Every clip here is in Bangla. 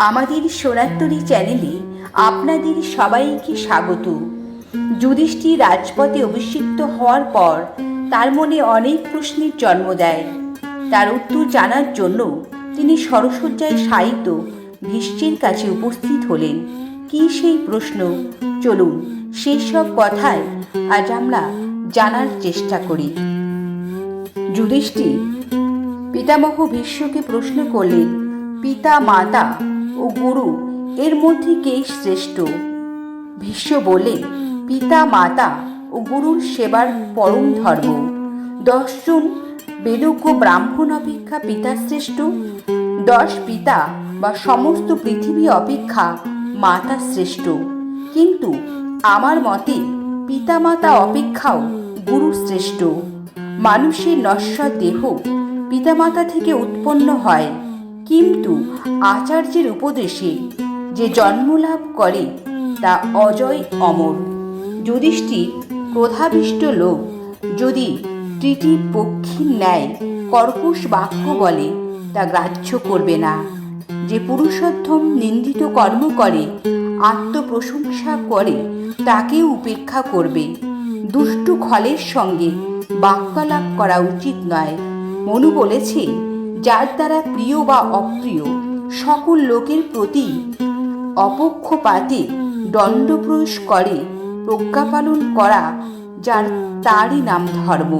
আমাদের সোনাত্তরী চ্যানেলে আপনাদের সবাইকে স্বাগত। যুধিষ্ঠির রাজপথে অভিষিক্ত হওয়ার পর তার মনে অনেক প্রশ্নের জন্ম দেয়। তার উত্তর জানার জন্য তিনি সরসজ্জায় সাহিত্য ভীষ্মের কাছে উপস্থিত হলেন। কি সেই প্রশ্ন? চলুন সেই সব কথাই আজ আমরা জানার চেষ্টা করি। যুধিষ্ঠির পিতামহ ভীষ্মকে প্রশ্ন করলেন পিতা মাতা ও গুরু, এর মধ্যে কে শ্রেষ্ঠ? ভীষ্ম বললেন পিতা, মাতা ও গুরুর সেবার পরম ধর্ম। দশজন বেদজ্ঞ ব্রাহ্মণ অপেক্ষা পিতা শ্রেষ্ঠ। দশ পিতা বা সমস্ত পৃথিবী অপেক্ষা মাতা শ্রেষ্ঠ। কিন্তু আমার মতে পিতামাতা অপেক্ষাও গুরু শ্রেষ্ঠ। মানুষের নশ্বর দেহ পিতামাতা থেকে উৎপন্ন হয়। কিন্তু আচার্যের উপদেশে যে জন্মলাভ করে, তা অজয় অমর। যুধিষ্ঠির ক্রোধাবিষ্ট লোক, যদি তৃতীয় পক্ষীর ন্যায় কর্কশ বাক্য বলে, তা গ্রাহ্য করবে না। যে পুরুষোত্তম নিন্দিত কর্ম করে, আত্মপ্রশংসা করে তাকে উপেক্ষা করবে। দুষ্টু খলের সঙ্গে বাক্যালাপ করা উচিত নয়। মনু বলেছে যার দ্বারা প্রিয় বা অপ্রিয়, সকল লোকের প্রতি অপক্ষপাতে দণ্ড প্রয়োগ করে প্রজ্ঞা পালন করা যার তারই নাম ধর্ম।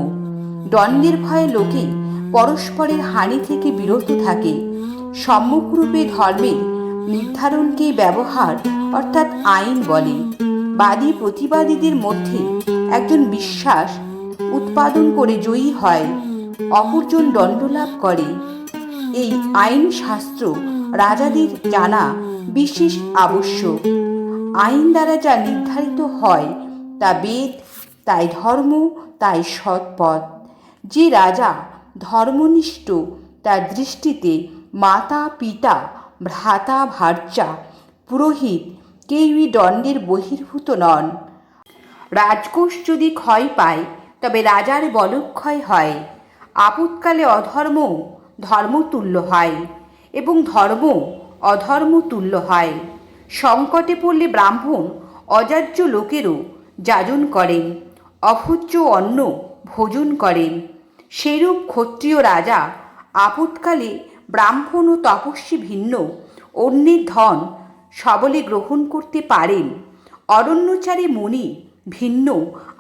দণ্ডের ভয়ে লোকে পরস্পরের হানি থেকে বিরত থাকে। সম্মুখরূপে ধর্মের নির্ধারণকে ব্যবহার অর্থাৎ আইন বলে। বাদী প্রতিবাদীদের মধ্যে একজন বিশ্বাস উৎপাদন করে জয়ী হয়। অপরজন দণ্ডলাভ করে। এই আইন শাস্ত্র রাজাদের জানা বিশেষ আবশ্যক। আইন দ্বারা যা নির্ধারিত হয়, তা বেদ, তাই ধর্ম, তাই সৎপথ। যে রাজা ধর্মনিষ্ঠ, তার দৃষ্টিতে মাতা, পিতা, ভ্রাতা, ভার্যা, পুরোহিত কেউই দণ্ডের বহির্ভূত নন। রাজকোষ যদি ক্ষয় পায়, তবে রাজার বলক্ষয় হয়। আপৎকালে অধর্ম ধর্মতুল্য হয় এবং ধর্ম অধর্মতুল্য হয়। সংকটে পড়লে ব্রাহ্মণ অযার্য লোকেরও যাজন করেন, অভোজ্য অন্ন ভোজন করেন। সেরূপ ক্ষত্রিয় রাজা আপৎকালে ব্রাহ্মণ ও তপস্বী ভিন্ন অন্যের ধন সবলে গ্রহণ করতে পারেন। অরণ্যচারী মুনি ভিন্ন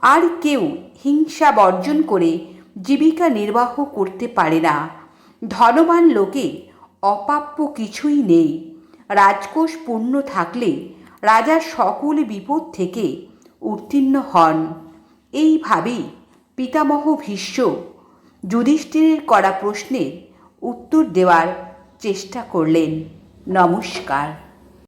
আর কেউ হিংসা বর্জন করে জীবিকা নির্বাহ করতে পারে না। ধনবান লোকে অপাপ্য কিছুই নেই। রাজকোষ পূর্ণ থাকলে রাজার সকল বিপদ থেকে উত্তীর্ণ হন। এইভাবেই পিতামহ ভীষ্ম যুধিষ্ঠিরের করা প্রশ্নের উত্তর দেওয়ার চেষ্টা করলেন। নমস্কার।